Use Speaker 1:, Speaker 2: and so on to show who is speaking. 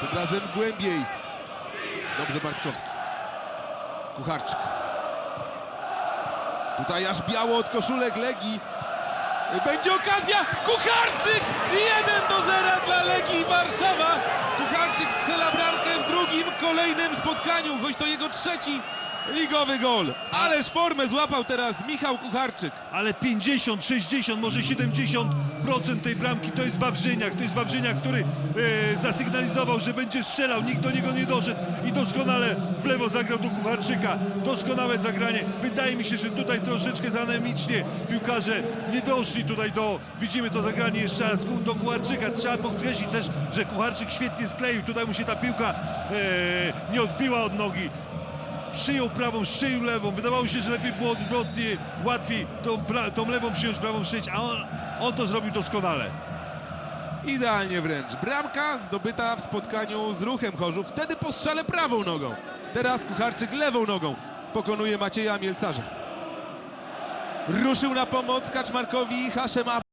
Speaker 1: Tym razem głębiej. Dobrze Bartkowski. Kucharczyk. Tutaj aż biało od koszulek Legii. Będzie okazja! Kucharczyk! 1 do 0 dla Legii Warszawa. Kucharczyk strzela bramkę w drugim kolejnym spotkaniu, choć to jego trzeci ligowy gol. Ależ formę złapał teraz Michał Kucharczyk.
Speaker 2: Ale 50, 60, może 70% tej bramki to jest Wawrzyniak. To jest Wawrzyniak, który e, zasygnalizował, że będzie strzelał. Nikt do niego nie doszedł i doskonale w lewo zagrał do Kucharczyka. Doskonałe zagranie. Wydaje mi się, że tutaj troszeczkę za anemicznie piłkarze nie doszli tutaj do... Widzimy to zagranie jeszcze raz do Kucharczyka. Trzeba podkreślić też, że Kucharczyk świetnie skleił. Tutaj mu się ta piłka e, nie odbiła od nogi przyjął prawą, strzelił lewą. Wydawało się, że lepiej było odwrotnie, łatwiej tą, tą lewą przyjąć, prawą strzelić, a on, on to zrobił doskonale.
Speaker 1: Idealnie wręcz. Bramka zdobyta w spotkaniu z ruchem Chorzów. Wtedy po strzale prawą nogą. Teraz Kucharczyk lewą nogą pokonuje Macieja Mielcarza. Ruszył na pomoc Kaczmarkowi Haszem